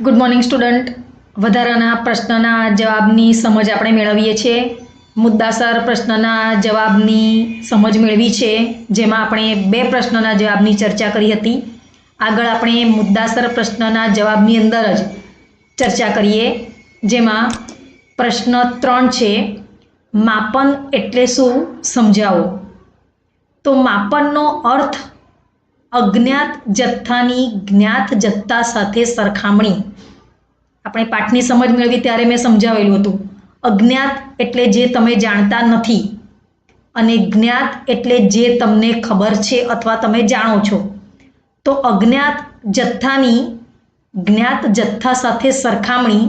Good morning student વધારાના પ્રશ્નના જવાબની સમજ આપણે મેળવીએ છીએ. મુદ્દાસર પ્રશ્નના જવાબની સમજ મેળવી છે. જેમાં આપણે બે પ્રશ્નના જવાબની ચર્ચા કરી હતી. આગળ આપણે મુદ્દાસર પ્રશ્નના જવાબની અંદર જ ચર્ચા કરીએ. જેમાં પ્રશ્ન ત્રણ છે, માપન એટલે શું? સમજાવો. તો માપનનો અર્થ અજ્ઞાત જથ્થાની જ્ઞાત જથ્થા સાથે સરખામણી. આપણે પાઠની સમજ મેળવી ત્યારે મેં સમજાવેલું હતું. અજ્ઞાત એટલે જે તમે જાણતા નથી અને જ્ઞાત એટલે જે તમને ખબર છે અથવા તમે જાણો છો. તો અજ્ઞાત જથ્થાની જ્ઞાત જથ્થા સાથે સરખામણી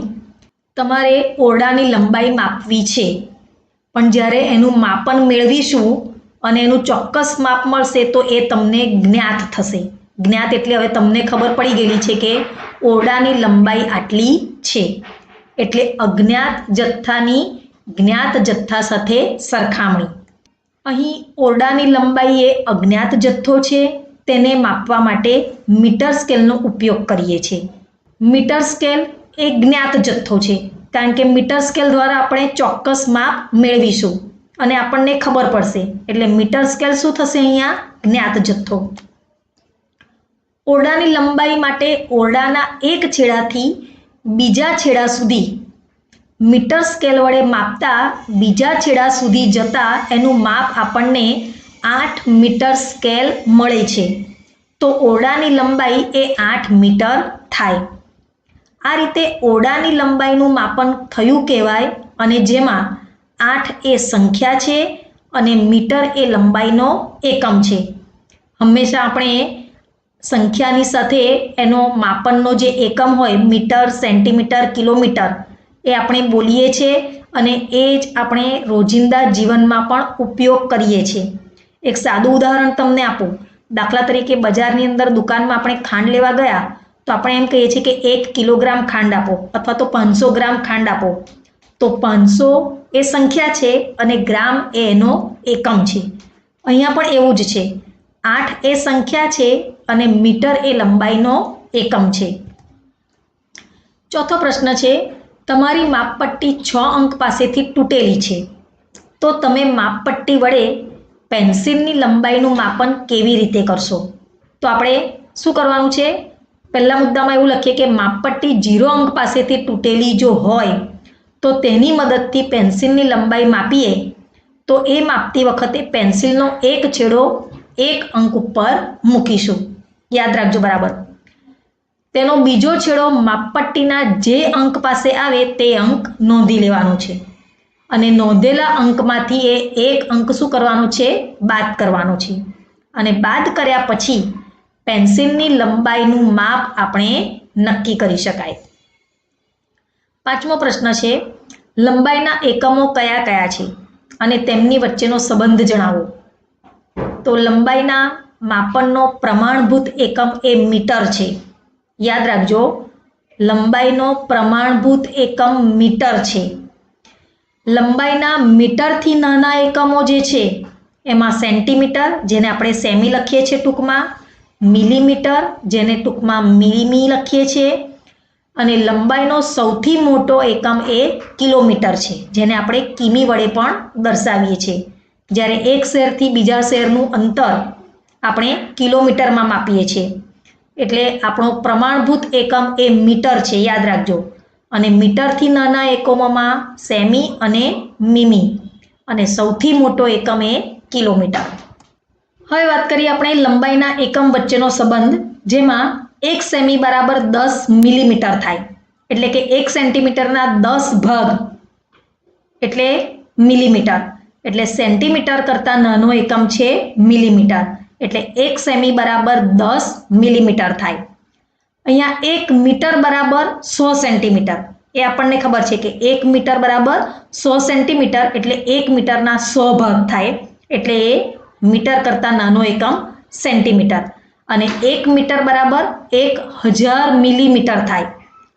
તમારે ઓરડાની લંબાઈ માપવી છે. પણ જ્યારે એનું માપન મેળવીશું અને એનું ચોક્કસ માપ મળશે તો એ તમને જ્ઞાત થશે. જ્ઞાત એટલે હવે તમને ખબર પડી ગયેલી છે કે ઓરડાની લંબાઈ આટલી છે. એટલે અજ્ઞાત જથ્થાની જ્ઞાત જથ્થા સાથે સરખામણી. અહીં ઓરડાની લંબાઈ એ અજ્ઞાત જથ્થો છે. તેને માપવા માટે મીટર સ્કેલનો ઉપયોગ કરીએ છીએ. મીટર સ્કેલ એ જ્ઞાત જથ્થો છે. કારણ કે મીટર સ્કેલ દ્વારા આપણે ચોક્કસ માપ મેળવીશું. અને આપણને ખબર પડશે. એટલે મીટર સ્કેલ શું થશે અહીંયા? જ્ઞાત જથ્થો. ઓરડાની લંબાઈ માટે ઓરડાના એક છેડાથી બીજા છેડા સુધી મીટર સ્કેલ વડે માપતા બીજા છેડા સુધી જતા એનું માપ આપણને આઠ મીટર સ્કેલ મળે છે. તો ઓરડાની લંબાઈ એ આઠ મીટર થાય. આ રીતે ઓરડાની લંબાઈનું માપન થયું કહેવાય અને જેમાં આઠ એ સંખ્યા છે અને મીટર એ લંબાઈનો એકમ છે. હંમેશા આપણે સંખ્યાની સાથે એનો માપનનો જે એકમ હોય, મીટર, સેન્ટીમીટર, કિલોમીટર, એ આપણે બોલીએ છીએ અને એ જ આપણે રોજિંદા જીવનમાં પણ ઉપયોગ કરીએ છીએ. એક સાદું ઉદાહરણ તમને આપું. દાખલા તરીકે બજારની અંદર દુકાનમાં આપણે ખાંડ લેવા ગયા, તો આપણે એમ કહીએ છીએ કે એક કિલોગ્રામ ખાંડ આપો અથવા તો પાંચસો ગ્રામ ખાંડ આપો. તો પાંચસો એ સંખ્યા છે અને ગ્રામ એ એનો એકમ છે. અહીંયા પણ એવું જ છે. આઠ એ સંખ્યા છે અને મીટર એ લંબાઈનો એકમ છે. ચોથો પ્રશ્ન છે, તમારી માપપટ્ટી છ અંક પાસેથી તૂટેલી છે. તો તમે માપપટ્ટી વડે પેન્સિલની લંબાઈનું માપન કેવી રીતે કરશો? તો આપણે શું કરવાનું છે? પહેલા મુદ્દામાં એવું લખીએ કે માપપટ્ટી જીરો અંક પાસેથી તૂટેલી જો હોય તો તેની મદદથી પેન્સિલની લંબાઈ માપીએ. તો એ માપતી વખતે પેન્સિલનો એક છેડો એક અંક ઉપર મૂકીશું. યાદ રાખજો બરાબર. તેનો બીજો છેડો માપપટ્ટીના જે અંક પાસે આવે તે અંક નોંધી લેવાનો છે. અને નોંધેલા અંકમાંથી એ એક અંક શું કરવાનો છે? બાદ કરવાનો છે. અને બાદ કર્યા પછી પેન્સિલની લંબાઈનું માપ આપણે નક્કી કરી શકાય. પાંચમો પ્રશ્ન છે, લંબાઈના એકમો કયા કયા છે? અને તેમની વચ્ચેનો સંબંધ જણાવો. તો લંબાઈના માપનનો પ્રમાણભૂત એકમ એ મીટર છે. યાદ રાખજો, લંબાઈનો પ્રમાણભૂત એકમ મીટર છે. લંબાઈના મીટરથી નાના એકમો જે છે, એમાં સેન્ટીમીટર, જેને આપણે સેમી લખીએ છીએ ટૂંકમાં, મિલીમીટર, જેને ટૂંકમાં મિલીમી લખીએ છીએ અને લંબાઈનો સૌથી મોટો એકમ એ કિલોમીટર છે, જેને આપણે કિમી વડે પણ દર્શાવીએ છીએ. જ્યારે એક શહેરથી બીજા શહેરનું અંતર આપણે કિલોમીટરમાં માપીએ છીએ. એટલે આપણો પ્રમાણભૂત એકમ એ મીટર છે, યાદ રાખજો. અને મીટરથી નાના એકમોમાં સેમી અને મીમી. અને સૌથી મોટો એકમ એ કિલોમીટર. હવે વાત કરીએ આપણે લંબાઈના એકમ વચ્ચેનો સંબંધ, જેમાં એક સેમી બરાબર દસ મિલીમીટર થાય. એટલે કે એક સેન્ટીમીટરના દસ ભાગ. એટલે મિલીમીટર એટલે સેન્ટીમીટર કરતાં નાનો એકમ છે મિલીમીટર એટલે એક સેમી બરાબર દસ મિલીમીટર થાય. અહીંયા એક મીટર બરાબર સો સેન્ટીમીટર એ આપણને ખબર છે કે એક મીટર બરાબર સો સેન્ટીમીટર એટલે એક મીટરના સો ભાગ થાય. એટલે એ મીટર કરતાં નાનો એકમ સેન્ટીમીટર અને એક મીટર બરાબર એક હજાર મિલીમીટર થાય.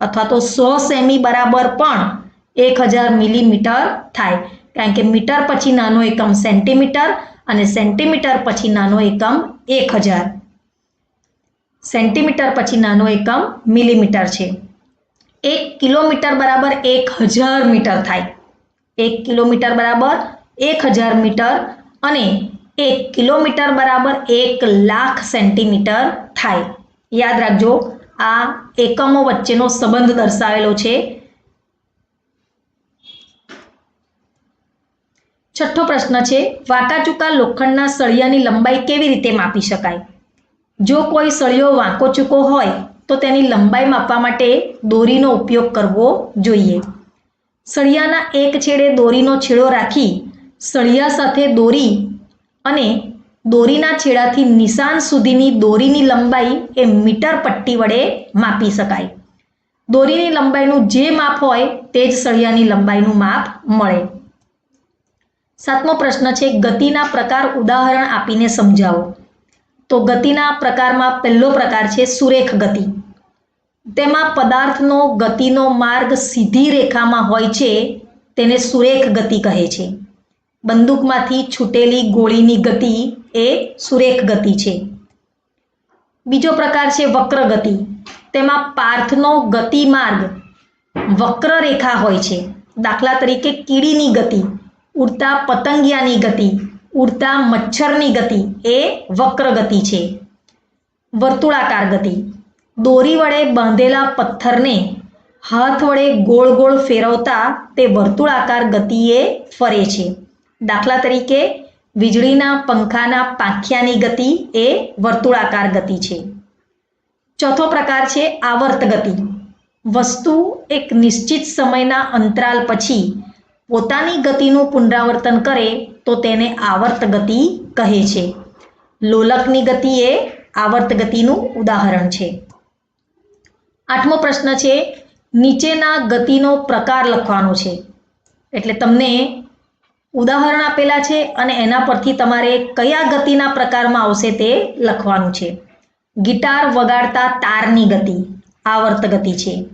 અથવા તો સો સેમી બરાબર પણ એક હજાર મિલીમીટર થાય. કારણ કે મીટર પછી નાનો એકમ સેન્ટીમીટર અને સેન્ટીમીટર પછી નાનો એકમ એક હજાર. સેન્ટીમીટર પછી નાનો એકમ મિલીમીટર છે. એક કિલોમીટર બરાબર એક હજાર મીટર થાય. એક કિલોમીટર બરાબર એક હજાર મીટર અને એક કિલોમીટર બરાબર એક લાખ સેન્ટીમીટર થાય. યાદ રાખજો, આ એકમો વચ્ચેનો સંબંધ દર્શાવેલો છે. છઠ્ઠો પ્રશ્ન છે વાંકાચૂકા લોખંડના સળિયાની લંબાઈ કેવી રીતે માપી શકાય? જો કોઈ સળિયો વાંકો ચૂકો હોય, તો તેની લંબાઈ માપવા માટે દોરીનો ઉપયોગ કરવો જોઈએ. સળિયાના એક છેડે દોરીનો છેડો રાખી સળિયા સાથે દોરી અને દોરીના છેડાથી નિશાન સુધીની દોરીની લંબાઈ એ મીટર પટ્ટી વડે માપી શકાય. દોરીની લંબાઈનું જે માપ હોય તે જ સળિયાની લંબાઈનું માપ મળે. સાતમો પ્રશ્ન છે, ગતિના પ્રકાર ઉદાહરણ આપીને સમજાવો. તો ગતિના પ્રકારમાં પહેલો પ્રકાર છે, સુરેખ ગતિ. તેમાં પદાર્થનો ગતિનો માર્ગ સીધી રેખામાં હોય છે, તેને સુરેખ ગતિ કહે છે. બંદૂકમાંથી છૂટેલી ગોળીની ગતિ એ સુરેખ ગતિ છે. બીજો પ્રકાર છે વક્ર ગતિ. તેમાં પાર્થનો ગતિ માર્ગ વક્ર રેખા હોય છે. દાખલા તરીકે કીડીની ગતિ, ઉડતા પતંગિયાની ગતિ, ઉડતા મચ્છરની ગતિ એ વક્ર ગતિ છે. વર્તુળાકાર ગતિ. દોરી વડે બાંધેલા પથ્થરને હાથ વડે ગોળ ગોળ ફેરવતા તે વર્તુળાકાર ગતિએ ફરે છે. દાખલા તરીકે, વીજળીના પંખાના પાંખિયાની ગતિ એ વર્તુળાકાર ગતિ છે. ચોથો પ્રકાર છે આવર્ત ગતિ. વસ્તુ એક નિશ્ચિત સમયના અંતરાલ પછી પોતાની ગતિનું પુનરાવર્તન કરે તો તેને આવર્ત ગતિ કહે છે. લોલકની ગતિ એ આવર્ત ગતિનું ઉદાહરણ છે. આઠમો પ્રશ્ન છે, નીચેના ગતિનો પ્રકાર લખવાનો છે. એટલે તમને ઉદાહરણ આપેલા છે અને એના પરથી તમારે કયા ગતિના પ્રકારમાં આવશે તે લખવાનું છે. ગિટાર વગાડતા તારની ગતિ, આવર્ત ગતિ છે.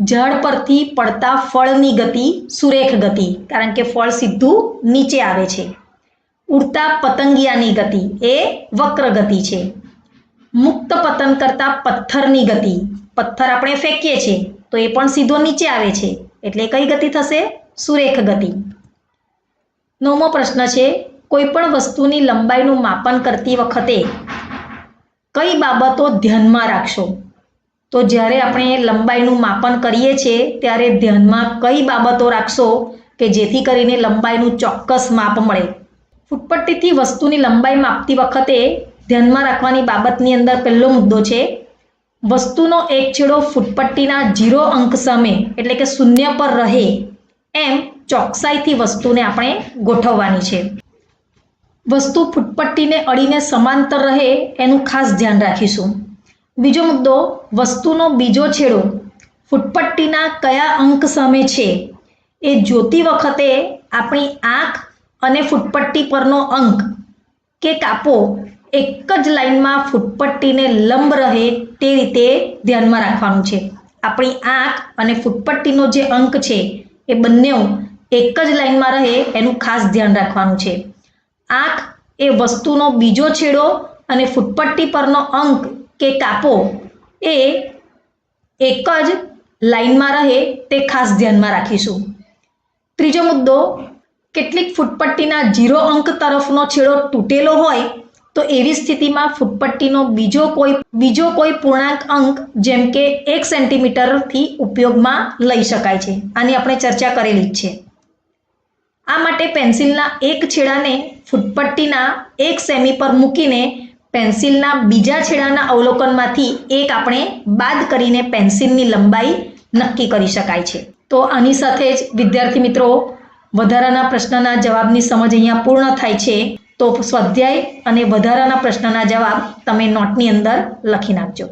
જળ પરથી પડતા ફળની ગતિ, સુરેખ ગતિ, કારણ કે ફળ સીધું નીચે આવે છે. ઉડતા પતંગિયાની ગતિ, એ વક્ર ગતિ છે. મુક્ત પતન કરતા પથ્થરની ગતિ, પથ્થર આપણે ફેંકીએ છીએ, તો એ પણ સીધો નીચે આવે છે. એટલે કઈ ગતિ થશે? સુરેખ ગતિ. નવમો પ્રશ્ન છે કોઈ પણ વસ્તુની લંબાઈનું માપન કરતી વખતે કઈ બાબતો ધ્યાનમાં રાખશો? તો જ્યારે આપણે લંબાઈનું માપન કરીએ છીએ, ત્યારે ધ્યાનમાં કઈ બાબતો રાખશો કે જેથી કરીને લંબાઈનું ચોક્કસ માપ મળે? ફૂટપટ્ટીથી વસ્તુની લંબાઈ માપતી વખતે ધ્યાનમાં રાખવાની બાબતની અંદર પહેલો મુદ્દો છે, વસ્તુનો એક છેડો ફૂટપટ્ટીના જીરો અંક સામે, એટલે કે શૂન્ય પર રહે, એમ ચોકસાઈથી વસ્તુને આપણે ગોઠવવાની છે. વસ્તુ ફૂટપટ્ટીને અડીને સમાંતર રહે એનું ખાસ ધ્યાન રાખીશું. બીજો મુદ્દો, વસ્તુનો બીજો છેડો, ફૂટપટ્ટીના કયા અંક સામે છે, એ જોતી વખતે આપણી આંખ અને ફૂટપટ્ટી પરનો અંક કે કાપો એક જ લાઈનમાં ફૂટપટ્ટીને લંબ રહે તે રીતે ધ્યાનમાં રાખવાનું છે. આપણી આંખ અને ફૂટપટ્ટીનો જે અંક છે, એ બંને એક જ લાઈનમાં રહે એનું ખાસ ધ્યાન રાખવાનું છે. આંખ એ વસ્તુનો બીજો છેડો અને ફૂટપટ્ટી પરનો અંક કે કાપો એ એક જ લાઈનમાં રહે તે ખાસ ધ્યાનમાં રાખીશું. ત્રીજો મુદ્દો, કેટલીક ફૂટપટ્ટીના ઝીરો અંક તરફનો છેડો તૂટેલો હોય તો એવી સ્થિતિમાં ફૂટપટ્ટીનો બીજો કોઈ બીજો કોઈ પૂર્ણાંક અંક જેમ કે એક સેન્ટીમીટરથી ઉપયોગમાં લઈ શકાય છે. આની આપણે ચર્ચા કરેલી જ છે. આ માટે પેન્સિલના એક છેડાને ફૂટપટ્ટીના એક સેમી પર મૂકીને પેન્સિલના બીજા છેડાના અવલોકનમાંથી એક આપણે બાદ કરીને પેન્સિલની લંબાઈ નક્કી કરી શકાય છે. તો આની સાથે જ, વિદ્યાર્થી મિત્રો, વધારાના પ્રશ્નના જવાબની સમજ અહીંયા પૂર્ણ થાય છે. તો સ્વાધ્યાય અને વધારાના પ્રશ્નના જવાબ તમે નોટની અંદર લખી નાખજો.